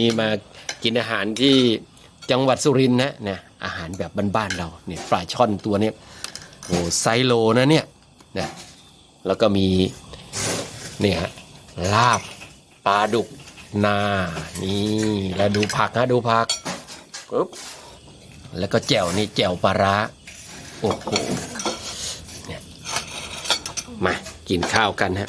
นี่มากินอาหารที่จังหวัดสุรินทร์นะเนี่ยอาหารแบบบ้านๆเราเนี่ยปลาช่อนตัวเนี้ยโอ้ไซโลนะเนี่ยนะแล้วก็มีเนี่ยฮะลาบปลาดุกนานี่แล้วดูผักนะดูผักปุ๊บแล้วก็แจ่วนี่แจ่วปลาร้าโอ้โหเนี่ยมากินข้าวกันฮะ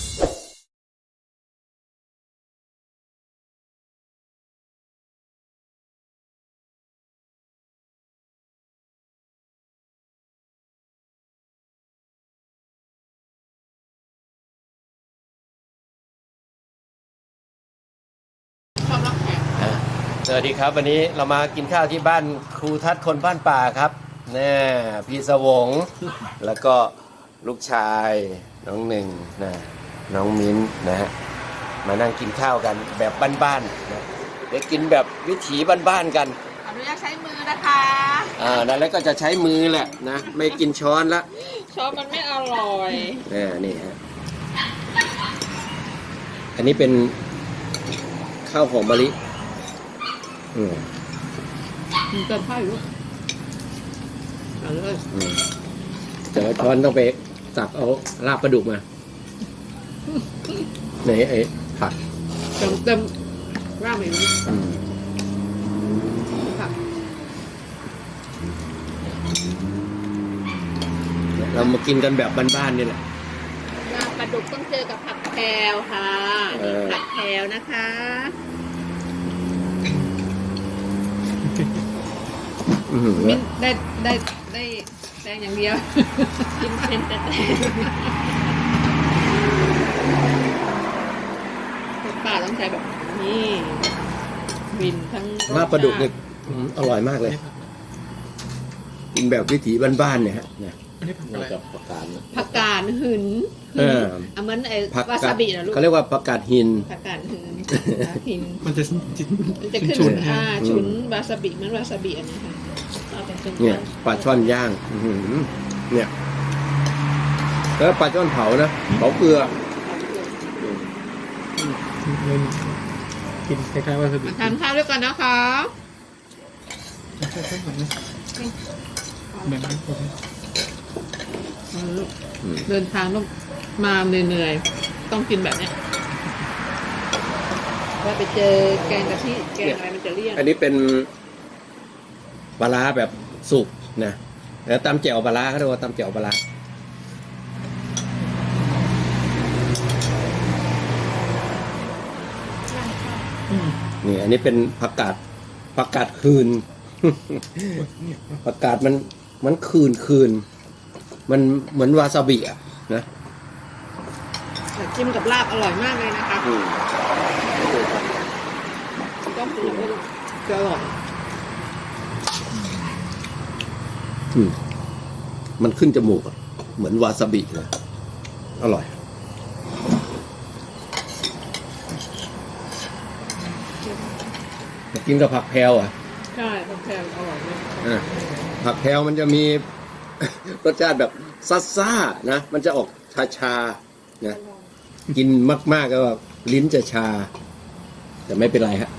สวัสดีครับวันนี้เรามากินข้าวที่บ้านครูทัศน์คนบ้านป่าครับแน่พี่สวง แล้วก็ลูกชายน้องหนึ่งนะน้องมิ้นนะฮะมานั่งกินข้าวกันแบบบ้านๆนะเดี๋ยวกินแบบวิถีบ้านๆกันอนุญาตใช้มือนะคะอ่านั่นแล้วก็จะใช้มือแหละนะไม่กินช้อนละช้อนมันไม่อร่อยนี่นี่ฮะอันนี้เป็นข้าวหอมมะลิ อืมมันเกินข้าวอยู่เอาเลยอืมแต่ว่าช้อนต้องไปตักเอาลาบปลาดุกมาไหนไอ้ผักเต็มเต็มร่างอย่างนี้อืมค่ะเรามากินกันแบบบ้านๆนี่แหละ ลาบปลาดุกต้องเจอกับผักแพรวค่ะเออผักแพรวนะคะ มิ้นได้ได้ได้แดงอย่างเดียว กินเป็นแต่แต่คนป่าต้องใช้แบบนี้วินทั้งรสลาบปลาดุกเนี่ยอื้อหืออร่อยมากเลย กินแบบวิถีบ้านๆเนี่ยฮะเนี่ยอันนี้ผักอะไรกับผักกาดเนี่ยผักกาดหืนเอออะเหมือนไอ้ผักวากาซาดบินะลูกเขาเรียกว่าผักกาดหิน ผักกาดหืนผักหินมันจะจิตมันจะขึ้นฉุนอ่าอืมฉุนวาซาบิเหมันวาซาบิอันนี้ค่ะ เอาเป็นเป็นเนี่ยปลาช่อนย่างอื้อหือเนี่ยแล้วปลาช่อนเผานะเผาเกลือเงินกินคล้ายๆวาซาบิมาทานข้าวด้วยกันนะคะใช่ใช่เหมือนนะแบ่งให้คนอืมเดินทางต้องมาเหนื่อยๆ ต้องกินแบบเนี้ยว่าไปเจอแกงกะทิแกงอะไรมันจะเลี่ยน อันนี้เป็นปลาร้าแบบ สุกนะแล้วตำแจ่วปลาร้าเขาเรียกว่าตำแจ่วปลาร้าอืมนี่อันนี้เป็นผักกาดผักกาดคืนผักกาดมันมันคืนคืน มันเหมือนวาซาบิอะนะจิ้มกับลาบอร่อยมากเลยนะคะอืมต้องกินกับลาบจะอร่อย อื มมันขึ้นจมูกอะเหมือนวาซาบิเลย อร่อยมากินกับผักแพรวอะ ใช่ผักแพรวอร่อยมากอะผักแพรวมันจะมี รสชาติแบบซ่าซ่าๆนะ มันจะออกชาชาๆนะ กินมากๆก็แบบลิ้นจะชา แต่ไม่เป็นไรฮะ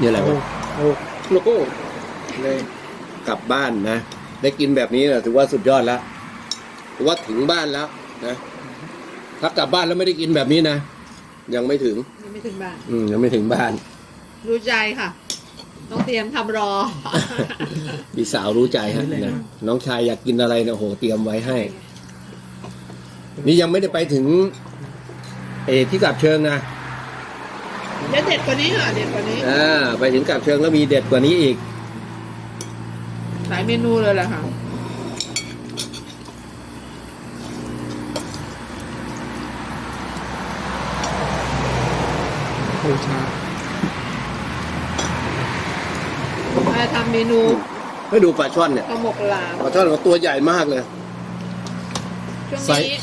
นี่อะไรโอ้วะโอ้โลโก้เลยกลับบ้านนะ ได้กินแบบนี้นะถือว่าสุดยอดแล้วถือว่าถึงบ้านแล้วนะ ถ้ากลับบ้านแล้วไม่ได้กินแบบนี้นะ ยังไม่ถึง ยังไม่ถึงบ้าน อืมยังไม่ถึงบ้าน รู้ใจค่ะ ต้องเตรียมทำรอ พี่สาวรู้ใจฮะนะน้องชายอยากกินอะไรนะโหเตรียมไว้ให้ นี่ยังไม่ได้ไปถึง เออที่กลับเชิงนะ เดี๋ยวเด็ดกว่านี้ค่ะเด็ดกว่านี้อ่าไปถึงกลับเชิงแล้วมีเด็ดกว่านี้อีก หลายเมนูเลยแหละค่ะบูชาทมาทำเมนูให้ดูปลาช่อนเนี่ยข้าวหมกหลามปลาช่อนของตัวใหญ่มากเลย ช่วงไซส์นี้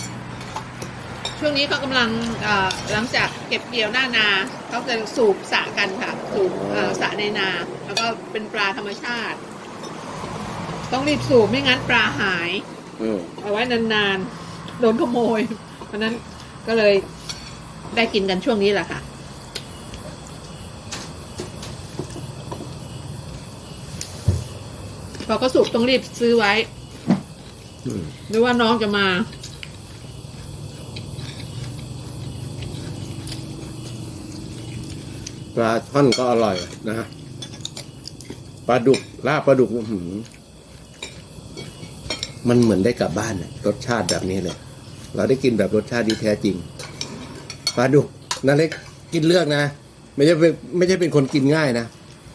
ช่วงนี้เขากำลังเอ่อหลังจากเก็บเกี่ยวหน้านา เขาจะสูบสระกันค่ะ สูบเอ่อสระในนา แล้วก็เป็นปลาธรรมชาติ ต้องรีบสูบไม่งั้นปลาหายอืมเอาไว้นานๆโดนขโมย เพราะนั้นก็เลยได้กินกันช่วงนี้แหละค่ะพอก็สูบต้องรีบซื้อไว้อืมหรือว่าน้องจะมา ปลาช่อนก็อร่อยนะฮะปลาดุกลาบปลาดุกมันเหมือนได้กลับบ้านรสชาติแบบนี้เลย เราได้กินแบบรสชาติที่แท้จริงปลาดุกนั่นเล็กกินเลือกนะ ไม่ใช่ไม่ใช่เป็นคนกินง่ายนะ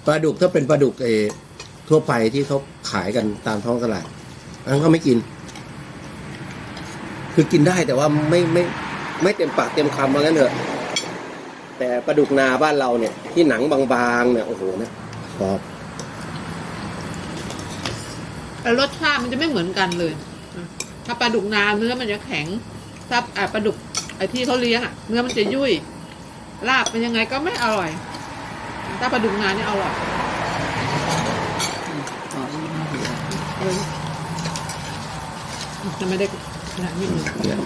ปลาดุกถ้าเป็นปลาดุกเอทั่วไปที่เขาขายกันตามท้องตลาดอันนั้นก็ไม่กิน คือกินได้แต่ว่าไม่ไม่ ไม่เต็มปากเต็มคำว่างั้นเถอะ แต่ปลาดุกนาบ้านเราเนี่ย ที่หนังบางๆเนี่ยโอ้โหนะชอบแต่รสชาติมันจะไม่เหมือนกันเลย ถ้าปลาดุกนาเนื้อมันจะแข็ง ถ้าอ่าปลาดุกไอ้ที่เขาเลี้ยงอะ เนื้อมันจะยุ่ยลาบเป็นยังไงก็ไม่อร่อย ถ้าปลาดุกนานี่อร่อยอ๋อนี่น่าเบื่อเออจะไม่ได้ขนาดนี้เลยเนี่ย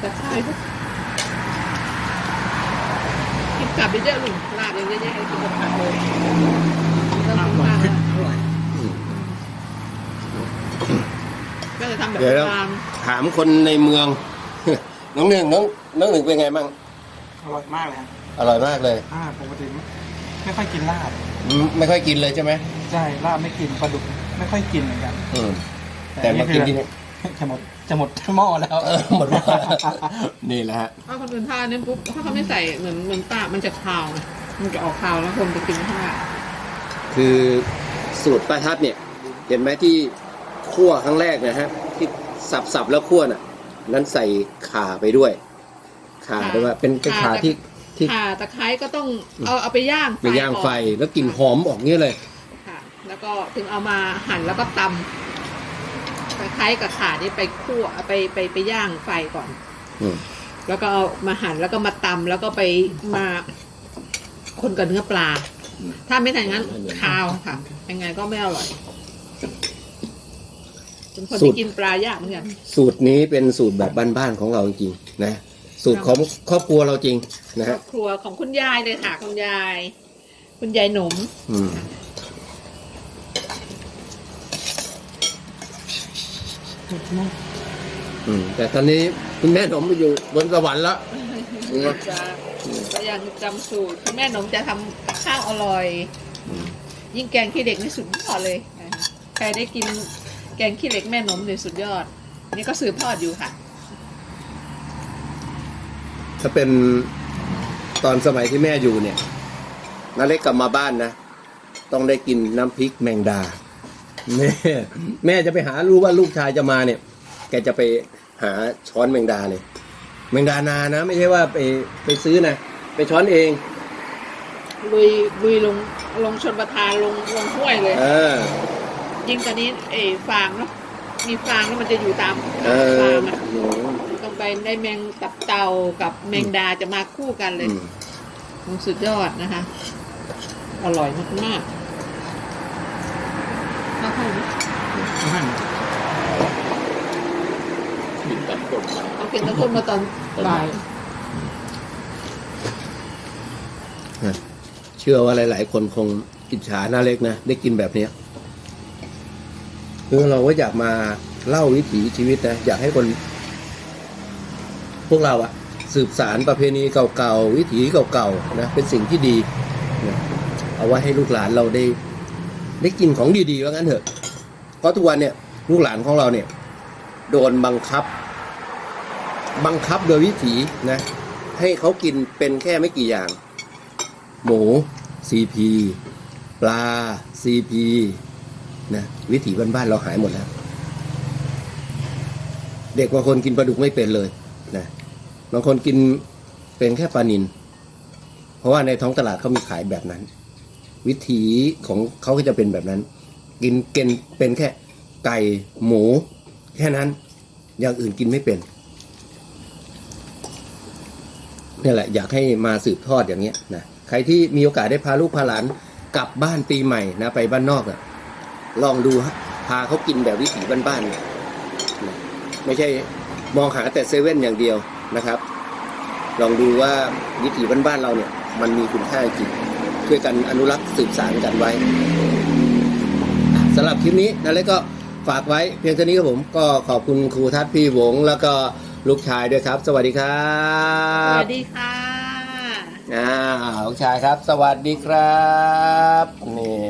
แต่ใช่ปุ๊บ กินกลับไปเยอะลุงลาบยังเยอะแยะให้กินกับผักเลยไม่ต้องกินมากนะอร่อยอืมก็จะทำแบบเดี๋ยวตามถามคนในเมือง น้องหนึ่งน้องน้องหนึ่งเป็นไงบ้างอร่อยมากเลยครับอร่อยมากเลยอ่าปกติไม่ไม่ค่อยกินลาบอืมไม่ค่อยกินเลยใช่ไหมใช่ลาบไม่กินปลาดุกไม่ค่อยกินเหมือนกัน อืมแต่มากินที่นี่ จะหมดจะหมดหม้อแล้ว เออหมดว่านี่แหละฮะถ้าคนอื่นทานเนี่ยปุ๊บถ้าเขาไม่ใส่เหมือนเหมือนป้ามันจะคาวไงมันจะออกคาวแล้วคนจะกินข้างหน้าคือสูตรป้าทัดเนี่ย เห็นไหมที่คั่วครั้งแรกนะฮะ ที่สับๆแล้วคั่วน่ะ นั้นใส่ข่าไปด้วย ข่าด้วยว่าเป็นเป็นข่าที่ที่ข่าตะไคร้ก็ต้องเอาเอาไปย่างไปย่างไฟออกแล้วกลิ่นหอมออกเงี้ยเลยค่ะ แล้วก็ถึงเอามาหั่นแล้วก็ตำตะ ไคร้กับข่านี่ไปคั่วเอาไปไปไปย่างไฟก่อน อืมแล้วก็เอามาหั่นแล้วก็มาตำแล้วก็ไปมาคนกับเนื้อปลา ถ้าไม่ทำอย่างนั้นคาวค่ะยังไงก็ไม่อร่อยเป็นคนสูตรที่กินปลายากเหมือนกัน สูตรนี้เป็นสูตรแบบบ้านๆของเราจริงๆนะสูตรของครอบครัวเราจริงนะครอฮะบครัวของคุณยายเลยค่ะ คุณยาย คุณยายหนุ่มอืม อืม แต่ตอนนี้คุณแม่ผมไปอยู่บนสวรรค์แล้วอืมจะก็ยังจำสูตรคุณแม่หนุ่มจะทำกับข้าวอร่อย ยิ่งแกงขี้เหล็กนี่สุดยอดเลยนะคะใครได้กินแกงขี้เหล็กแม่หนุ่มเนี่ยสุดยอด นี่ก็สืบทอดอยู่ค่ะ ถ้าเป็นตอนสมัยที่แม่อยู่เนี่ยนาเล็กกลับมาบ้านนะ ต้องได้กินน้ำพริกแมงดา แม่แม่จะไปหารู้ว่าลูกชายจะมาเนี่ย แกจะไปหาช้อนแมงดาเลยแมงดานานะ ไม่ใช่ว่าไปไปซื้อนะไปช้อนเอง ลุยลุยลงลงชนประทานลงลงห้วยเลยเออ ยิ่งตอนนี้เออฟางเนาะมีฟางแล้วมันจะอยู่ตามเอฟาองอะต้องไปได้แมงตับเต่ากับแมงดาจะมาคู่กันเลยอืมมันสุดยอดนะคะ อร่อยมาก มากๆข้าวๆนะเอาเก็บน้ำส้มมาตอนบ่ายเชื่อว่าหลาย ๆ คนคงอิจฉาหน้าเล็กนะ ได้กินแบบเนี้ยคือเราก็อยากมาเล่าวิถีชีวิตนะ อยากให้คน พวกเราอะสืบสารประเพณีเก่าๆ วิถีเก่าๆนะเป็นสิ่งที่ดีนะเอาไว้ให้ลูกหลานเราได้ ได้กินของดีๆว่างั้นเถอะเพราะทุกวันเนี่ยลูกหลานของเราเนี่ย โดนบังคับ บังคับโดยวิถีนะ ให้เขากินเป็นแค่ไม่กี่อย่าง หมู CP ปลา CP นะวิถีบ้านๆเราหายหมดแล้ว เด็กบางคนกินปลาดุกไม่เป็นเลยนะบางคนกินเป็นแค่ปลานิน เพราะว่าในท้องตลาดเขามีขายแบบนั้น วิถีของเขาก็จะเป็นแบบนั้น กินเกนเป็นแค่ไก่หมู แค่นั้น อย่างอื่นกินไม่เป็นนี่แหละอยากให้มาสืบทอดอย่างเงี้ยนะใครที่มีโอกาสได้พาลูกพาหลานกลับบ้านปีใหม่นะไปบ้านนอกอะลองดูฮะพาเขากินแบบวิถีบ้านๆเนี่ยไม่ใช่มองหาแต่เซเว่นอย่างเดียวนะครับ ลองดูว่าวิถีบ้านๆเราเนี่ย มันมีคุณค่าจริง ช่วยกันอนุรักษ์สืบสานกันไว้อะสำหรับคลิปนี้นะเล็กก็ฝากไว้เพียงเท่านี้ครับผม ก็ขอบคุณครูทัศน์พี่หวง แล้วก็ลูกชายด้วยครับ สวัสดีครัสบวัสดีค่ะอ่าลูกชายครับ สวัสดีครับนี่